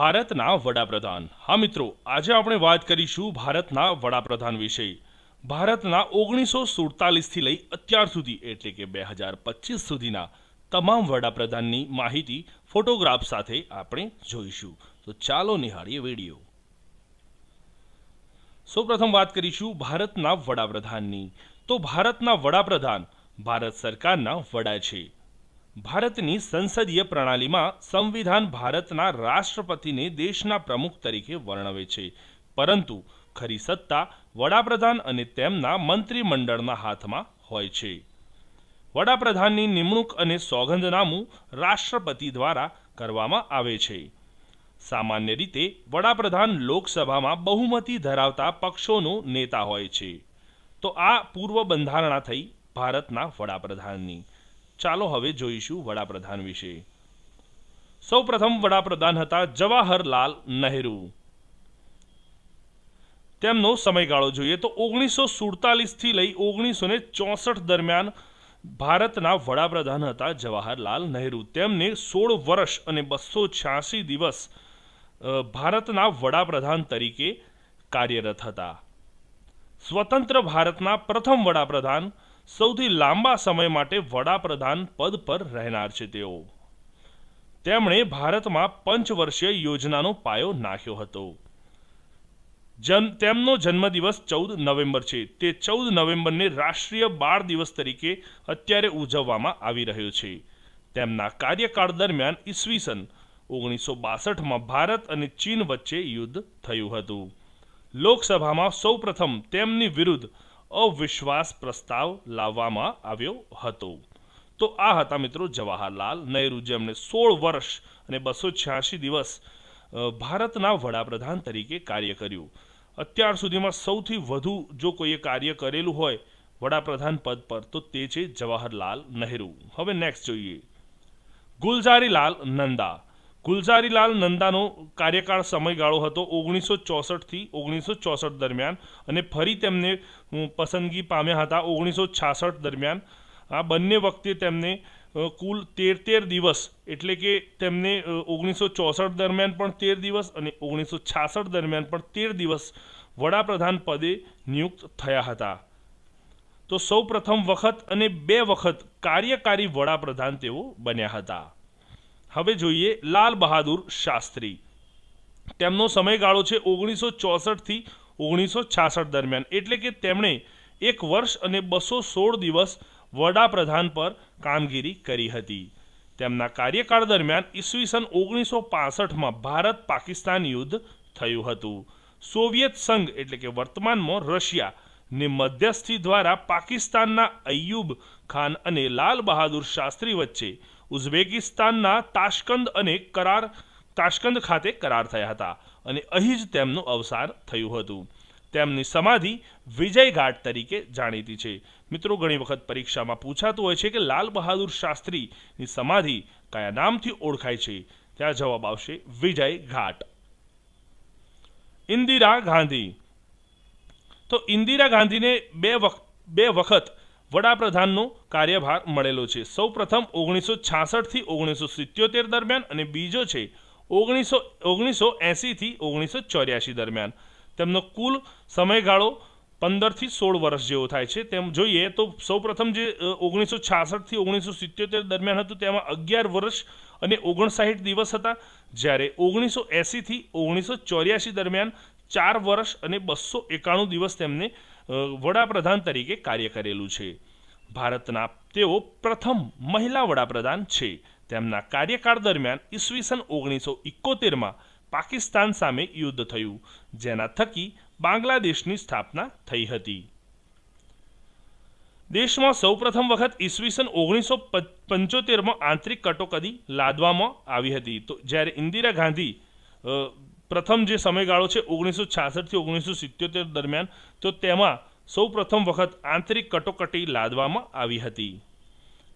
ભારતના વડાપ્રધાન. હા મિત્રો, આજે આપણે વાત કરીશું ભારતના વડાપ્રધાન વિશે. ભારતના ઓગણીસો સુડતાલીસથી લઈ અત્યાર સુધી, એટલે કે બે હજાર પચીસ સુધીના તમામ વડાપ્રધાનની માહિતી ફોટોગ્રાફ સાથે આપણે જોઈશું. તો ચાલો નિહાળીએ વીડિયો. સૌપ્રથમ વાત કરીશું ભારતના વડાપ્રધાનની. તો ભારતના વડાપ્રધાન ભારત સરકારના વડા છે. ભારતની સંસદીય પ્રણાલીમાં સંવિધાન ભારતના રાષ્ટ્રપતિને દેશના પ્રમુખ તરીકે વર્ણવે છે. પરંતુ ખરી સત્તા વડાપ્રધાન અને તેમના મંત્રીમંડળના હાથમાં હોય છે. વડાપ્રધાનની નિમણૂક અને સોગંદનામું રાષ્ટ્રપતિ દ્વારા કરવામાં આવે છે. સામાન્ય રીતે વડાપ્રધાન લોકસભામાં બહુમતી ધરાવતા પક્ષોનો નેતા હોય છે. તો આ પૂર્વ બંધારણા થઈ ભારતના વડાપ્રધાનની. ચાલો હવે જોઈશું વડાપ્રધાન વિશે. સૌપ્રથમ વડાપ્રધાન હતા જવાહરલાલ નહેરુ. તેમનો સમયગાળો જોઈએ તો ઓગણીસો સુડતાલીસથી લઈ ઓગણીસો ને ચોસઠ દરમિયાન ભારતના વડાપ્રધાન હતા જવાહરલાલ નહેરુ. તેમને સોળ વર્ષ અને બસો છ્યાસી દિવસ ભારતના વડાપ્રધાન તરીકે કાર્યરત હતા. સ્વતંત્ર ભારતના પ્રથમ વડાપ્રધાન સૌથી લાંબા સમય માટે વડાપ્રધાન પદ પર રહેનાર છે તેઓ. તેમણે ભારતમાં પંચવર્ષીય યોજનાનો પાયો નાખ્યો હતો. તેમનો જન્મદિવસ ચૌદ નવેમ્બર છે. તે ચૌદ નવેમ્બરને રાષ્ટ્રીય બાળ દિવસ તરીકે અત્યારે ઉજવવામાં આવી રહ્યો છે. તેમના કાર્યકાળ દરમિયાન ઈસવીસન ઓગણીસો બાસઠમાં ભારત અને ચીન વચ્ચે યુદ્ધ થયું હતું. લોકસભામાં સૌપ્રથમ તેમની વિરુદ્ધ અવિશ્વાસ પ્રસ્તાવ લાવવામાં આવ્યો હતો. તો આ હતા મિત્રો જવાહરલાલ નહેરુ, જેમણે સોળ વર્ષ અને બસો છ્યાસી દિવસ ભારતના વડાપ્રધાન તરીકે કાર્ય કર્યું. અત્યાર સુધીમાં સૌથી વધુ જો કોઈએ કાર્ય કરેલું હોય વડાપ્રધાન પદ પર, તો તે છે જવાહરલાલ નહેરુ. હવે નેક્સ્ટ જોઈએ. ગુલઝારીલાલ નંદા ગુલઝારીલાલ નંદાનો કાર્યકાળ સમયગાળો હતો ઓગણીસો ચોસઠથી ઓગણીસો ચોસઠ દરમિયાન અને ફરી તેમને પસંદગી પામ્યા હતા ઓગણીસો છાસઠ દરમિયાન. આ બંને વખતે તેમને કુલ તેર તેર દિવસ એટલે કે તેમને ઓગણીસો ચોસઠ દરમિયાન પણ તેર દિવસ અને ઓગણીસો છાસઠ દરમિયાન પણ તેર દિવસ વડાપ્રધાન પદે નિયુક્ત થયા હતા. તો સૌ પ્રથમ વખત અને બે વખત કાર્યકારી વડાપ્રધાન તેઓ બન્યા હતા. હવે જોઈએ લાલ બહાદુર શાસ્ત્રી. તેમનો સમયગાળો છે ઓગણીસો ચોસઠથી ઓગણીસો છાસઠ દરમિયાન. એટલે કે તેમણે એક વર્ષ અને બસો સોળ દિવસ વડાપ્રધાન પર કામગીરી કરી હતી. તેમના કાર્યકાળ દરમિયાન ઈસવીસન ઓગણીસો પાસઠમાં ભારત પાકિસ્તાન યુદ્ધ થયું હતું. સોવિયત સંઘ એટલે કે વર્તમાનમાં રશિયા ને મધ્યસ્થી દ્વારા પાકિસ્તાનના અયુબ ખાન અને લાલ બહાદુર શાસ્ત્રી વચ્ચે ઉઝબેકિસ્તાનના તાશ્કંદ અને કરાર, તાશ્કંદ ખાતે કરાર થયા હતા અને અહીં જ તેમનું અવસાન થયું હતું. તેમની સમાધિ વિજય ઘાટ તરીકે જાણીતી છે. મિત્રો, ઘણી વખત પરીક્ષામાં પૂછાતું હોય છે કે લાલ બહાદુર શાસ્ત્રીની સમાધિ કયા નામથી ઓળખાય છે? ત્યાં જવાબ આવશે વિજય ઘાટ ઇન્દિરા ગાંધી. તો ઇન્દિરા ગાંધીને બે વખત બે વખત વડાપ્રધાનનો કાર્યભાર મળેલો છે. સૌપ્રથમ ઓગણીસો છાસઠથી ઓગણીસો સિત્યોતેર દરમિયાન અને બીજો છે ઓગણીસો ઓગણીસો એંસીથી ઓગણીસો ચોર્યાસી દરમિયાન. તેમનો કુલ સમયગાળો પંદરથી સોળ વર્ષ જેવો થાય છે. તેમ જોઈએ તો સૌપ્રથમ જે ઓગણીસો છાસઠથી ઓગણીસો સિત્યોતેર દરમિયાન હતું તેમાં અગિયાર વર્ષ અને ઓગણસાઠ દિવસ હતા. જ્યારે ઓગણીસો એંસીથી ઓગણીસો ચોર્યાસી દરમિયાન ચાર વર્ષ અને બસો એકાણું દિવસ તેમને વડાપ્રધાન તરીકે કાર્ય કરેલું છે. ભારતના તેઓ પ્રથમ મહિલા વડાપ્રધાન છે. તેમના કાર્યકાળ દરમિયાન ઈસવીસન ઓગણીસો ઇકોતેરમાં પાકિસ્તાન સામે યુદ્ધ થયું, જેના થકી બાંગ્લાદેશની સ્થાપના થઈ હતી. દેશમાં સૌપ્રથમ વખત ઈસવીસન ઓગણીસો પંચોતેરમાં આંતરિક કટોકટી લાદવામાં આવી હતી. તો જ્યારે ઇન્દિરા ગાંધી પ્રથમ જે સમયગાળો છે, ઓગણીસો છાસઠથી ઓગણીસો સિત્યોતેર દરમિયાન, તો તેમાં સૌ પ્રથમ વખત આંતરિક કટોકટી લાદવામાં આવી હતી.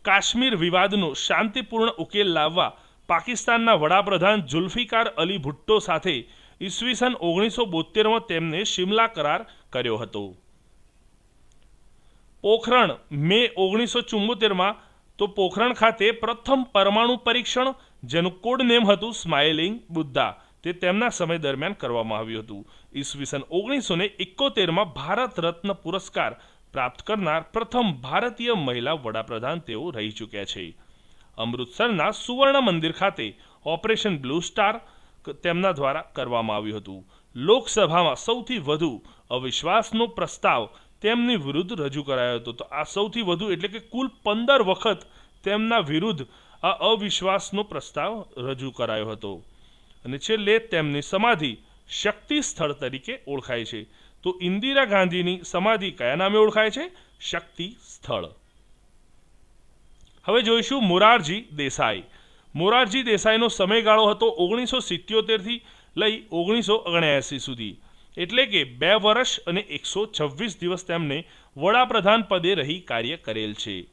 કાશ્મીર વિવાદનો શાંતિપૂર્ણ ઉકેલ લાવવા પાકિસ્તાનના વડાપ્રધાન જુલ્ફિકાર અલી ભુટ્ટો સાથે ઈસવીસન ઓગણીસો બોતેરમાં તેમને શિમલા કરાર કર્યો હતો. પોખરણ મે ઓગણીસો ચુંબોતેરમાં તો પોખરણ ખાતે પ્રથમ પરમાણુ પરીક્ષણ, જેનું કોડ નેમ હતું સ્માઇલિંગ બુદ્ધા તે તેમના સમય દરમિયાન કરવામાં આવ્યું હતું. ઈસવીસન ઓગણીસો ને એકોતેરમાં ભારત રત્ન પુરસ્કાર પ્રાપ્ત કરનાર પ્રથમ ભારતીય મહિલા વડાપ્રધાન તેઓ રહી ચૂક્યા છે. અમૃતસરના સુવર્ણ મંદિર ખાતે ઓપરેશન બ્લુ સ્ટાર તેમના દ્વારા કરવામાં આવ્યું હતું. લોકસભામાં સૌથી વધુ અવિશ્વાસનો પ્રસ્તાવ તેમની વિરુદ્ધ રજૂ કરાયો હતો. તો આ સૌથી વધુ એટલે કે કુલ પંદર વખત તેમના વિરુદ્ધ આ અવિશ્વાસનો પ્રસ્તાવ રજૂ કરાયો હતો. અને છેલ્લે તેમની સમાધિ શક્તિ સ્થળ તરીકે ઓળખાય છે. તો ઇન્દિરા ગાંધીની સમાધિ કયા નામે ઓળખાય છે? શક્તિ સ્થળ. હવે જોઈશું મોરારજી દેસાઈ. મોરારજી દેસાઈનો સમયગાળો હતો ઓગણીસો સિત્યોતેરથી લઈ ઓગણીસો ઓગણએંસી સુધી. એટલે કે બે વર્ષ અને એકસો છવ્વીસ દિવસ તેમને વડાપ્રધાન પદે રહી કાર્ય કરેલ છે.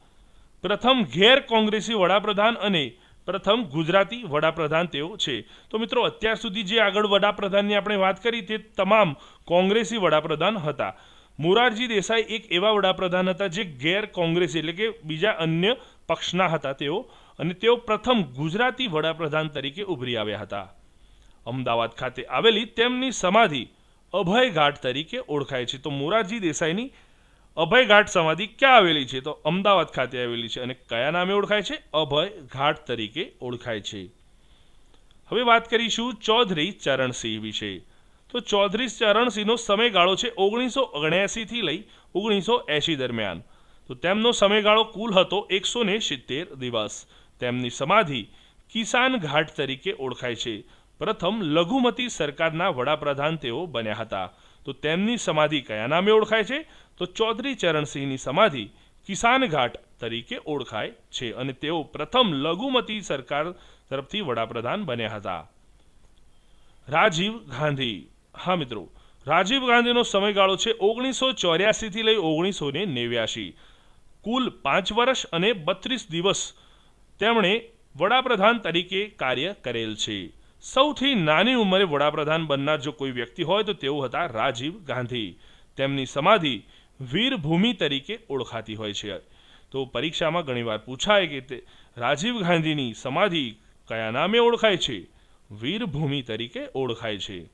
પ્રથમ ગેર કોંગ્રેસી વડાપ્રધાન અને પ્રથમ ગુજરાતી વડાપ્રધાન તેઓ છે. તો મિત્રો, અત્યાર સુધી જે આગળ વડાપ્રધાનની આપણે વાત કરી તે તમામ કોંગ્રેસી વડાપ્રધાન હતા. મોરારજી દેસાઈ એક એવા વડાપ્રધાન હતા જે ગેર કોંગ્રેસી એટલે કે બીજા અન્ય પક્ષના હતા તેઓ અને તેઓ પ્રથમ ગુજરાતી વડાપ્રધાન તરીકે ઉભરી આવ્યા હતા. અમદાવાદ ખાતે આવેલી તેમની સમાધિ અભય ઘાટ તરીકે ઓળખાય છે. તો મોરારજી દેસાઈની અભય ઘાટ સમાધિ ક્યાં આવેલી છે? તો અમદાવાદ ખાતે આવેલી છે. અને કયા નામે ઓળખાય છે? અભય ઘાટ તરીકે ઓળખાય છે. હવે વાત કરીશું ચૌધરી ચરણસિંહ વિશે. તો ચૌધરી ચરણસિંહનો સમયગાળો છે ઓગણીસો ઓગણએંસીથી લઈ ઓગણીસો એંશી દરમિયાન. તો તેમનો સમયગાળો કુલ હતો એકસો ને સિત્તેર દિવસ. તેમની સમાધિ કિસાન ઘાટ તરીકે ઓળખાય છે. પ્રથમ લઘુમતી સરકારના વડાપ્રધાન તેઓ બન્યા હતા. તો તેમની સમાધિ કયા નામે ઓળખાય છે? તો ચૌધરી ચરણસિંહની સમાધિ કિસાન ઘાટ તરીકે ઓળખાય છે અને તેઓ પ્રથમ લઘુમતી સરકાર તરફથી વડાપ્રધાન બન્યા હતા. રાજીવ ગાંધી. હા મિત્રો, રાજીવ ગાંધીનો સમયગાળો છે ઓગણીસો ચોર્યાસીથી લઈ ઓગણીસો ને નેવ્યાસી કુલ પાંચ વર્ષ અને બત્રીસ દિવસ તેમણે વડાપ્રધાન તરીકે કાર્ય કરેલ છે. સૌથી નાની ઉંમરે વડાપ્રધાન બનનાર જો કોઈ વ્યક્તિ હોય તો તેઓ હતા રાજીવ ગાંધી. તેમની સમાધિ વીરભૂમિ તરીકે ઓળખાતી હોય છે. તો પરીક્ષામાં ઘણીવાર પૂછાય કે તે રાજીવ ગાંધીની સમાધિ કયા નામે ઓળખાય છે? વીરભૂમિ તરીકે ઓળખાય છે.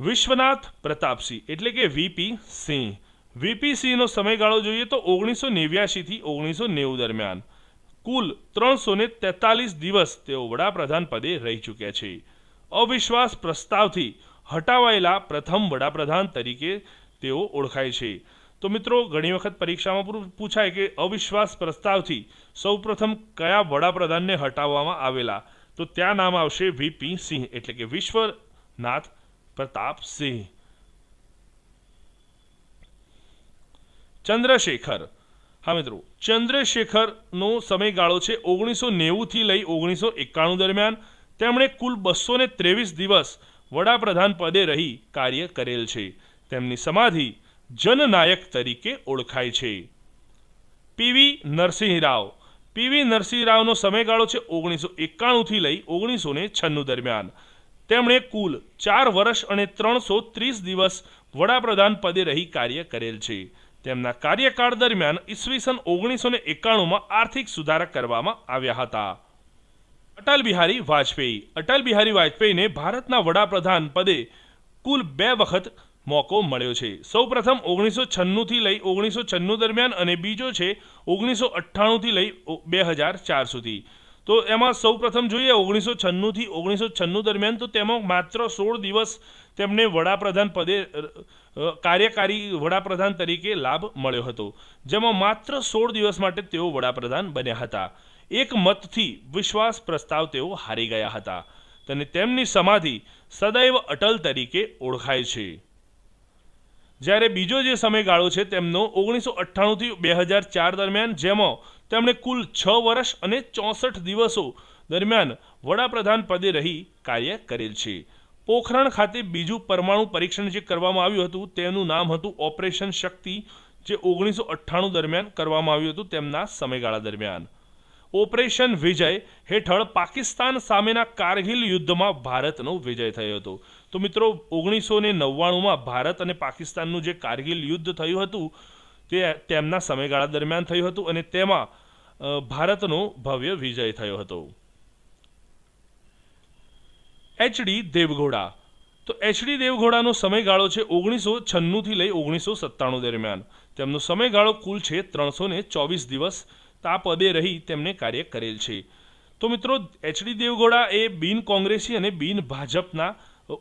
વિશ્વનાથ પ્રતાપસિંહ, એટલે કે વીપી સિંહ. વીપી સિંહનો સમયગાળો જોઈએ તો ઓગણીસો નેવ્યાસીથી ઓગણીસો નેવું દરમિયાન. કુલ ત્રણસો ને તેતાલીસ દિવસ તેઓ વડાપ્રધાન પદે રહી ચૂક્યા છે. અવિશ્વાસ પ્રસ્તાવથી હટાવાયેલા પ્રથમ વડાપ્રધાન તરીકે તેઓ ઓળખાય છે. તો મિત્રો, ઘણી વખત પરીક્ષામાં પૂછાય કે અવિશ્વાસ પ્રસ્તાવથી સૌપ્રથમ કયા વડાપ્રધાનને હટાવવામાં આવેલા? તો ત્યાં નામ આવશે વીપી સિંહ, એટલે કે વિશ્વનાથ પ્રતાપ સિંહ. ચંદ્રશેખર હા મિત્રો, ચંદ્રશેખરનો સમયગાળો છે ઓગણીસો નેવુંથી લઈ ઓગણીસો એકાણું દરમિયાન. તેમણે કુલ બસો ને ત્રેવીસ દિવસ વડાપ્રધાન પદે રહી કાર્ય કરેલ છે. તેમની સમાધિ જનનાયક તરીકે ઓળખાય છે. પીવી નરસિંહ રાવ પીવી નરસિંહ રાવનો સમયગાળો છે ઓગણીસો એકાણુંથી લઈ ઓગણીસો ને છન્નું દરમિયાન. તેમણે કુલ ચાર વર્ષ અને ત્રણસો ત્રીસ દિવસ વડાપ્રધાન પદે રહી કાર્ય કરેલ છે. તેમના કાર્યકાળ દરમિયાન ઈસવીસન ઓગણીસો ને એકાણુંમાં આર્થિક સુધારા કરવામાં આવ્યા હતા. અટલ બિહારી વાજપેયી. અટલ બિહારી વાજપેયીને ભારતના વડાપ્રધાન પદે કુલ બે વખત મોકો મળ્યો છે. સૌપ્રથમ ઓગણીસો છન્નુંથી લઈ ઓગણીસો છન્નું દરમિયાન અને બીજો છે ઓગણીસો અઠ્ઠાણુંથી લઈ બે હજાર ચાર સુધી તો એમાં સૌપ્રથમ જોઈએ ઓગણીસો છન્નુંથી ઓગણીસો છન્નું દરમિયાન તો તેમાં માત્ર સોળ દિવસ તેમને વડાપ્રધાન પદે કાર્યકારી વડાપ્રધાન તરીકે લાભ મળ્યો હતો. જેમાં માત્ર સોળ દિવસ માટે તેઓ વડાપ્રધાન બન્યા હતા. એક મતથી વિશ્વાસ પ્રસ્તાવ તેઓ હારી ગયા હતા. અને તેમની સમાધિ સદૈવ અટલ તરીકે ઓળખાય છે. જ્યારે બીજો જે સમયગાળો છે તેમનો ઓગણીસો અઠ્ઠાણુંથી બે હજાર ચાર દરમિયાન, જેમાં તેમણે કુલ છ વર્ષ અને ચોસઠ દિવસો દરમિયાન વડાપ્રધાન પદે રહી કાર્ય કરેલ છે. પોખરણ ખાતે બીજું પરમાણુ પરીક્ષણ જે કરવામાં આવ્યું હતું, તેનું નામ હતું ઓપરેશન શક્તિ, જે ઓગણીસો અઠ્ઠાણું દરમિયાન કરવામાં આવ્યું હતું તેમના સમયગાળા દરમિયાન. ઓપરેશન વિજય હેઠળ પાકિસ્તાન સામેના કારગિલ યુદ્ધમાં ભારતનો વિજય થયો હતો. તો મિત્રો, ઓગણીસો ને નવ્વાણુંમાં ભારત અને પાકિસ્તાનનું જે કારગિલ યુદ્ધ થયું હતું, તે તેમના સમયગાળા દરમિયાન થયું હતું અને તેમાં ભારતનો ભવ્ય વિજય થયો હતો. એચડી દેવઘોડા તો એચડી દેવગૌડાનો સમયગાળો છે ઓગણીસો છન્નુંથી લઈ ઓગણીસો સત્તાણું દરમિયાન. તેમનો સમયગાળો કુલ છે ત્રણસો ને ચોવીસ દિવસ. આ પદે રહી તેમણે કાર્ય કરેલ છે. તો મિત્રો એચડી દેવગોડા એ બિન કોંગ્રેસી અને બિન ભાજપના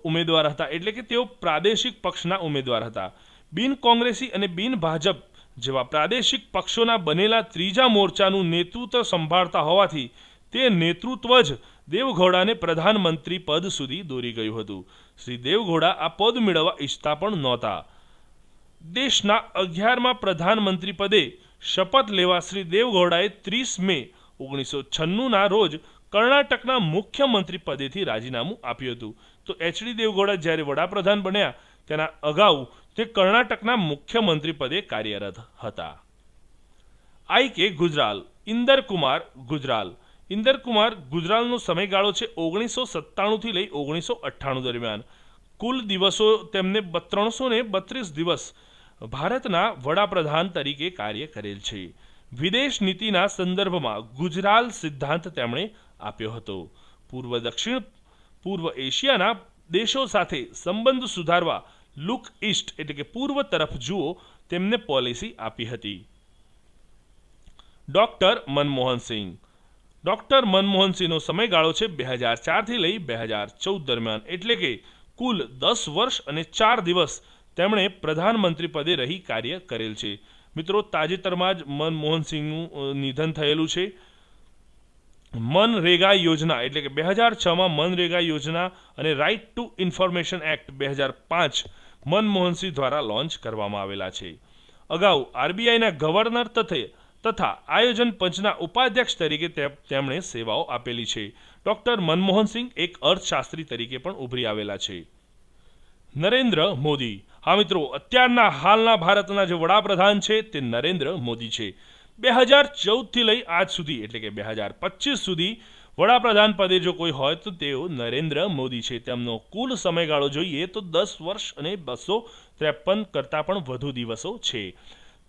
ઉમેદવાર હતા. એટલે કે તેઓ પ્રાદેશિક પક્ષના ઉમેદવાર હતા. બિન કોંગ્રેસી અને બિન ભાજપ જેવા પ્રાદેશિક પક્ષોના બનેલા ત્રીજા મોરચાનું નેતૃત્વ સંભાળતા હોવાથી તે નેતૃત્વ જ દેવઘોડાને પ્રધાનમંત્રી પદ સુધી દોરી ગયું હતું. શ્રી દેવઘોડા આ પદ મેળવવા ઈચ્છતા પણ નહોતા. દેશના અગિયારમાં પ્રધાનમંત્રી પદે શપથ લેવા શ્રી દેવગૌડાએ ત્રીસ મે ઓગણીસો છન્નુંના રોજ કર્ણાટકના મુખ્યમંત્રી પદેથી રાજીનામું આપ્યું હતું. તો એચડી દેવગૌડા જ્યારે વડાપ્રધાન બન્યા, તેના અગાઉ તે કર્ણાટકના મુખ્યમંત્રી પદે કાર્યરત હતા. આઈ કે ગુજરાલ ઇન્દર કુમાર ગુજરાલ. ઇન્દરકુમાર ગુજરાલનો સમયગાળો છે ઓગણીસો સત્તાણુંથી લઈ ઓગણીસો અઠ્ઠાણું દરમિયાન. કુલ દિવસો તેમને ત્રણસો ને બત્રીસ દિવસ ભારતના વડાપ્રધાન તરીકે કાર્ય કરેલ છે. વિદેશ નીતિના સંદર્ભમાં ગુજરાલ સિદ્ધાંત તેમણે આપ્યો હતો. પૂર્વ દક્ષિણ, પૂર્વ એશિયાના દેશો સાથે સંબંધ સુધારવા લુક ઈસ્ટ એટલે કે પૂર્વ તરફ જુઓ તેમને પોલિસી આપી હતી. ડોક્ટર મનમોહન સિંહ. ડોક્ટર મનમોહનસિંહનો સમયગાળો છે બે હજાર ચારથી લઈ બે હજાર ચૌદ દરમિયાન એટલે કે કુલ દસ વર્ષ અને ચાર દિવસ તેમણે પ્રધાનમંત્રી પદે રહી કાર્ય કરેલ છે. મિત્રો, તાજેતરમાં જ મનમોહન સિંહનું નિધન થયેલું છે. મનરેગા યોજના એટલે કે બે હજાર છમાં મનરેગા યોજના અને રાઇટ ટુ ઇન્ફોર્મેશન એક્ટ બે હજાર પાંચ મનમોહનસિંહ દ્વારા લોન્ચ કરવામાં આવેલા છે. અગાઉ આરબીઆઈના ગવર્નર તથા તથા આયોજન પંચના ઉપાધ્યક્ષ તરીકે તેમણે સેવાઓ આપેલી છે. ડૉક્ટર મનમોહનસિંહ એક અર્થશાસ્ત્રી તરીકે પણ ઉભરી આવેલા છે. નરેન્દ્ર મોદી. હા મિત્રો, અત્યારના હાલના ભારતના જે વડાપ્રધાન છે તે નરેન્દ્ર મોદી છે. બે હજાર ચૌદથી લઈ આજ સુધી, એટલે કે બે હજાર પચીસ સુધી વડાપ્રધાન પદે જો કોઈ હોય તો તેઓ નરેન્દ્ર મોદી છે. તેમનો કુલ સમયગાળો જોઈએ તો દસ વર્ષ અને બસો ત્રેપન કરતાં પણ વધુ દિવસો છે.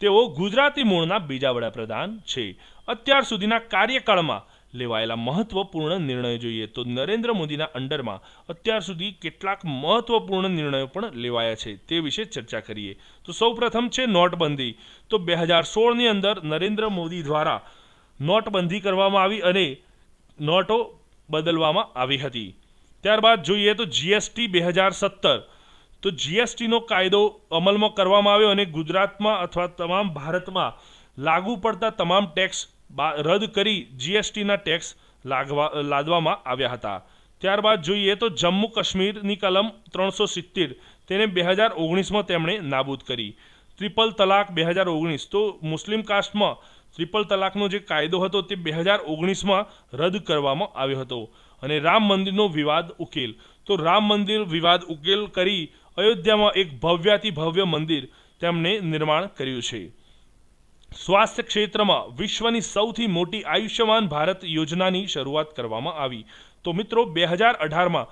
તેઓ ગુજરાતી મૂળના બીજા વડાપ્રધાન છે. અત્યાર સુધીના કાર્યકાળમાં લેવાયેલા મહત્વપૂર્ણ નિર્ણયો જોઈએ તો નરેન્દ્ર મોદીના અંડરમાં અત્યાર સુધી કેટલાક મહત્વપૂર્ણ નિર્ણયો પણ લેવાયા છે તે વિશે ચર્ચા કરીએ. તો સૌપ્રથમ છે નોટબંધી. તો બે હજાર સોળની અંદર નરેન્દ્ર મોદી દ્વારા નોટબંધી કરવામાં આવી અને નોટો બદલવામાં આવી હતી. ત્યારબાદ જોઈએ તો જીએસટી બે હજાર સત્તર. તો જીએસટીનો કાયદો અમલમાં કરવામાં આવ્યો અને ગુજરાતમાં અથવા તમામ ભારતમાં લાગુ પડતા તમામ ટેક્સ રદ કરી જીએસટીના ટેક્સ લાગવા, લાદવામાં આવ્યા હતા. ત્યારબાદ જોઈએ તો જમ્મુ કાશ્મીરની કલમ ત્રણસો સિત્તેર તેને બે હજાર ઓગણીસમાં તેમણે નાબૂદ કરી. ટ્રિપલ તલાક બે હજાર ઓગણીસ. તો મુસ્લિમ કાસ્ટમાં ટ્રિપલ તલાકનો જે કાયદો હતો તે બે હજાર ઓગણીસમાં રદ કરવામાં આવ્યો હતો અને રામ મંદિરનો વિવાદ ઉકેલ. તો રામ મંદિર વિવાદ ઉકેલ કરી અયોધ્યામાં એક ભવ્યાતિ ભવ્ય મંદિર તેમણે નિર્માણ કર્યું છે. સ્વાસ્થ્ય ક્ષેત્રમાં વિશ્વની સૌથી મોટી આયુષ્યમાન ભારત યોજનાની શરૂઆત કરવામાં આવી. તો મિત્રો, બે હજાર અઢારમાં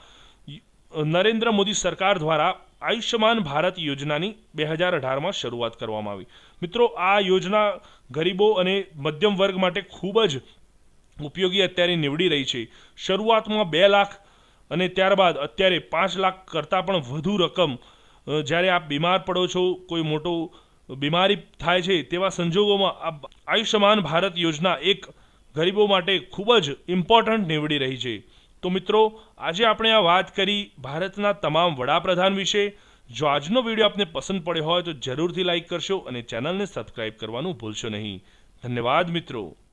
નરેન્દ્ર મોદી સરકાર દ્વારા આયુષ્યમાન ભારત યોજનાની બે હજાર અઢારમાં શરૂઆત કરવામાં આવી. મિત્રો, આ યોજના ગરીબો અને મધ્યમ વર્ગ માટે ખૂબ જ ઉપયોગી અત્યારે નીવડી રહી છે. શરૂઆતમાં બે લાખ અને ત્યારબાદ અત્યારે પાંચ લાખ કરતાં પણ વધુ રકમ જ્યારે આપ બીમાર પડો છો, કોઈ મોટો બીમારી થાય છે તેવા સંજોગોમાં આયુષ્યમાન ભારત યોજના એક ગરીબો માટે ખૂબ જ ઇમ્પોર્ટન્ટ નીવડી રહી છે. તો મિત્રો, આજે આપણે આ વાત કરી ભારતના તમામ વડાપ્રધાન વિશે. જો આજનો વીડિયો આપને પસંદ પડ્યો હોય તો જરૂરથી લાઇક કરશો અને ચેનલને સબસ્ક્રાઈબ કરવાનું ભૂલશો નહીં. ધન્યવાદ મિત્રો.